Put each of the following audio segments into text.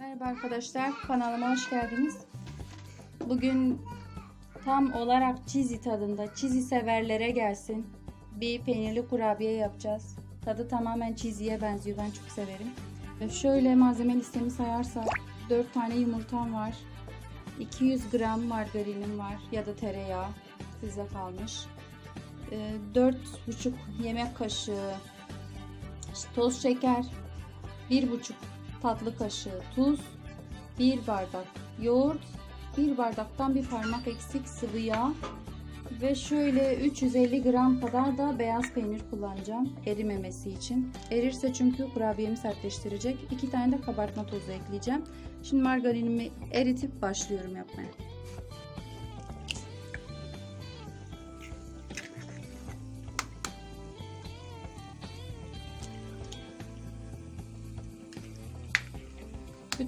Merhaba arkadaşlar, kanalıma hoş geldiniz. Bugün tam olarak cheesy tadında, cheesy severlere gelsin. Bir peynirli kurabiye yapacağız. Tadı tamamen cheesy'ye benziyor, ben çok severim. Ve Şöyle malzeme listemi sayarsak 4 tane yumurtam var. 200 gram margarinim var ya da tereyağı size kalmış. Ee, 4,5 yemek kaşığı toz şeker, 1,5 tatlı kaşığı tuz, 1 bardak yoğurt, 1 bardaktan bir parmak eksik sıvı yağ ve şöyle 350 gram kadar da beyaz peynir kullanacağım erimemesi için. Erirse çünkü kurabiyemi sertleştirecek. 2 tane de kabartma tozu ekleyeceğim. Şimdi margarinimi eritip başlıyorum yapmaya.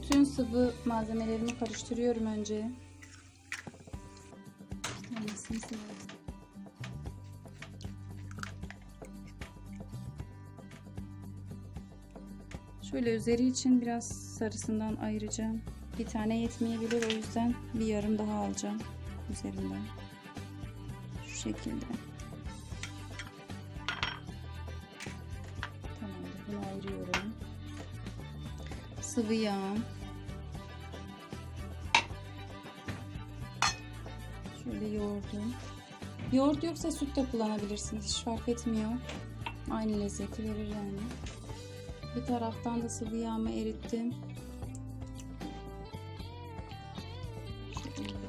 Bütün sıvı malzemelerimi karıştırıyorum önce. Şöyle üzeri için biraz sarısından ayıracağım. Bir tane yetmeyebilir o yüzden bir yarım daha alacağım üzerinden. Şu şekilde. Tamamdır bunu ayırıyorum sıvı yağ. Şöyle yoğurdum. Yoğurt yoksa süt de kullanabilirsiniz. Hiç fark etmiyor. Aynı lezzeti verir yani. Bir taraftan da sıvı yağımı erittim. Şöyle.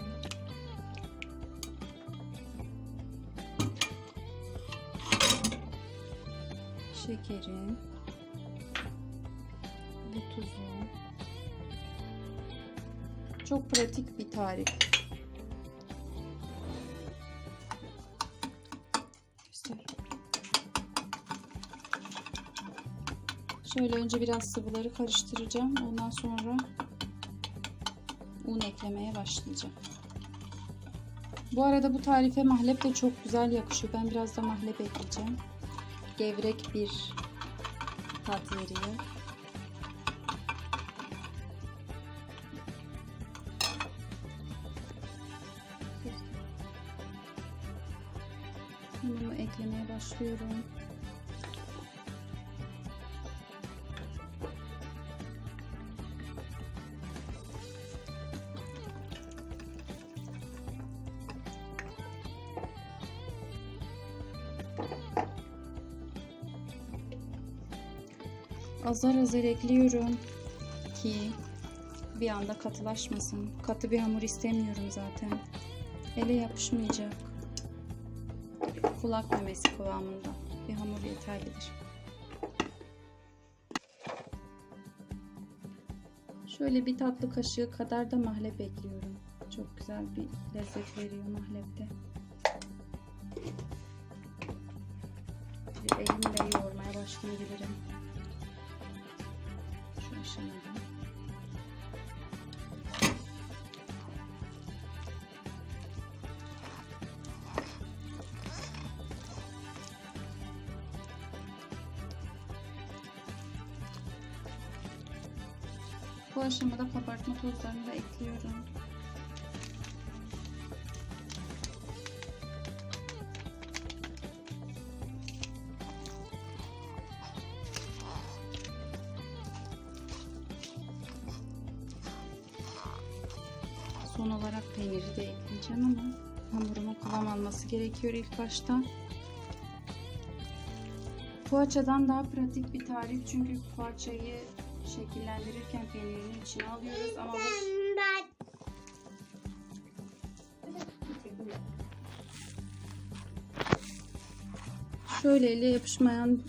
Çok pratik bir tarif. Şöyle önce biraz sıvıları karıştıracağım. Ondan sonra un eklemeye başlayacağım. Bu arada bu tarife mahlep de çok güzel yakışıyor. Ben biraz da mahlep ekleyeceğim. Gevrek bir tat veriyor. Unumu eklemeye başlıyorum. Azar azar ekliyorum ki bir anda katılaşmasın. Katı bir hamur istemiyorum zaten. Ele yapışmayacak kulak memesi kıvamında bir hamur yeterlidir. Şöyle bir tatlı kaşığı kadar da mahlep ekliyorum. Çok güzel bir lezzet veriyor mahlepte. Elimle yoğurmaya başlayabilirim. Şu aşamada. Bu aşamada kabartma tozlarını da ekliyorum. Son olarak peyniri de ekleyeceğim ama hamurumun kıvam alması gerekiyor ilk başta. Poğaçadan daha pratik bir tarif çünkü poğaçayı şekillendirirken peynirin içine alıyoruz ama bu şöyle ele yapışmayan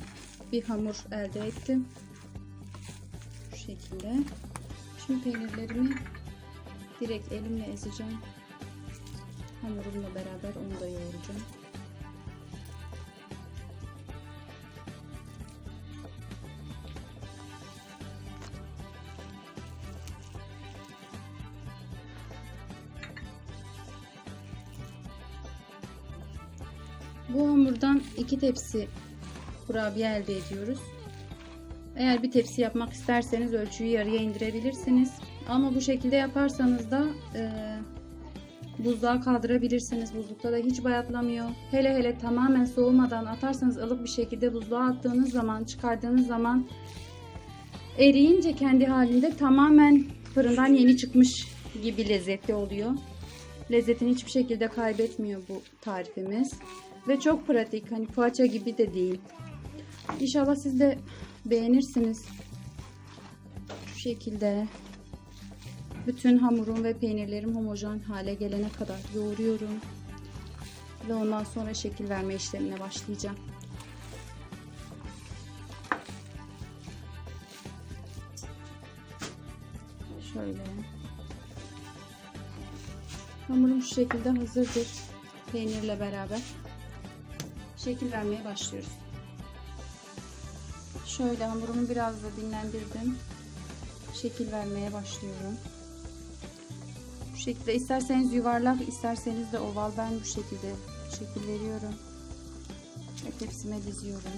bir hamur elde ettim. Şu şekilde. Şimdi peynirlerimi direkt elimle ezeceğim. Hamurumla beraber onu da yoğuracağım. Bu hamurdan iki tepsi kurabiye elde ediyoruz. Eğer bir tepsi yapmak isterseniz ölçüyü yarıya indirebilirsiniz. Ama bu şekilde yaparsanız da e, buzluğa kaldırabilirsiniz. Buzlukta da hiç bayatlamıyor. Hele hele tamamen soğumadan atarsanız ılık bir şekilde buzluğa attığınız zaman çıkardığınız zaman eriyince kendi halinde tamamen fırından yeni çıkmış gibi lezzetli oluyor. Lezzetini hiçbir şekilde kaybetmiyor bu tarifimiz. Ve çok pratik. Hani poğaça gibi de değil. İnşallah siz de beğenirsiniz. Şu şekilde bütün hamurum ve peynirlerim homojen hale gelene kadar yoğuruyorum. Ve ondan sonra şekil verme işlemine başlayacağım. Şöyle. Hamurum şu şekilde hazırdır. Peynirle beraber. Şekil vermeye başlıyoruz. Şöyle hamurumu biraz da dinlendirdim. Şekil vermeye başlıyorum. Bu şekilde isterseniz yuvarlak isterseniz de oval ben bu şekilde şekil veriyorum. Ve tepsime diziyorum.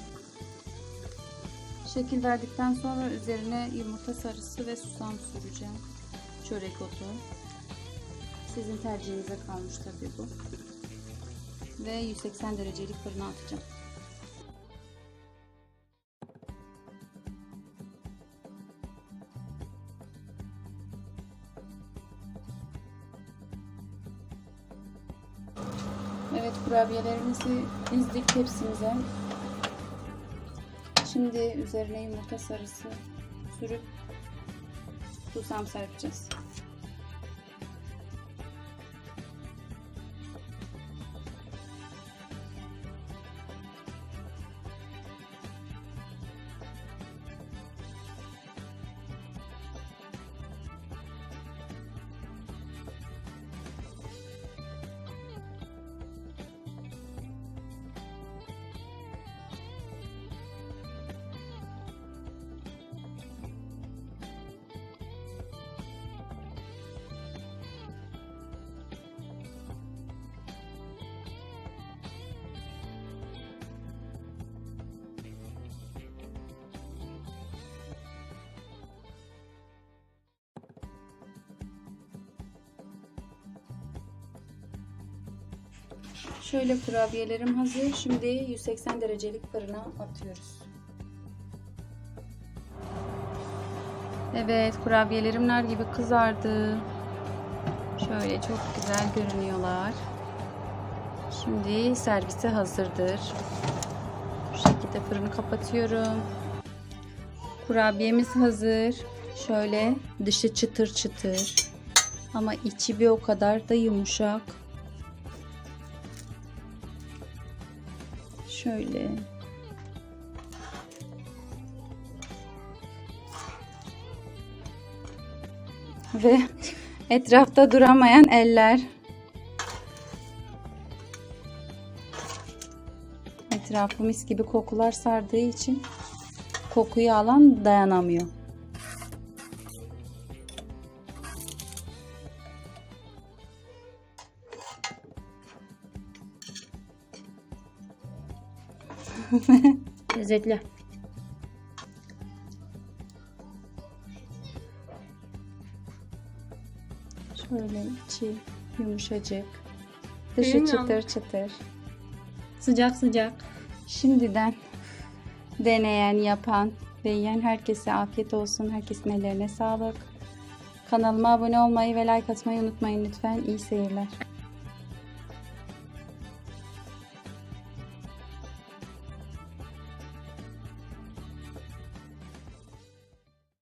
Şekil verdikten sonra üzerine yumurta sarısı ve susam süreceğim. Çörek otu. Sizin tercihinize kalmış tabii bu. Ve 180 derecelik fırına atacağım. Evet kurabiyelerimizi dizdik tepsimize. Şimdi üzerine yumurta sarısı sürüp susam serpeceğiz. Şöyle kurabiyelerim hazır. Şimdi 180 derecelik fırına atıyoruz. Evet kurabiyelerim nar gibi kızardı. Şöyle çok güzel görünüyorlar. Şimdi servise hazırdır. Bu şekilde fırını kapatıyorum. Kurabiyemiz hazır. Şöyle dışı çıtır çıtır. Ama içi bir o kadar da yumuşak. Şöyle. Ve etrafta duramayan eller. Etrafı mis gibi kokular sardığı için kokuyu alan dayanamıyor. Lezzetli. Şöyle içi yumuşacık. Dışı Bilmiyorum. çıtır çıtır. Sıcak sıcak. Şimdiden deneyen, yapan ve yiyen herkese afiyet olsun. Herkesin ellerine sağlık. Kanalıma abone olmayı ve like atmayı unutmayın lütfen. İyi seyirler.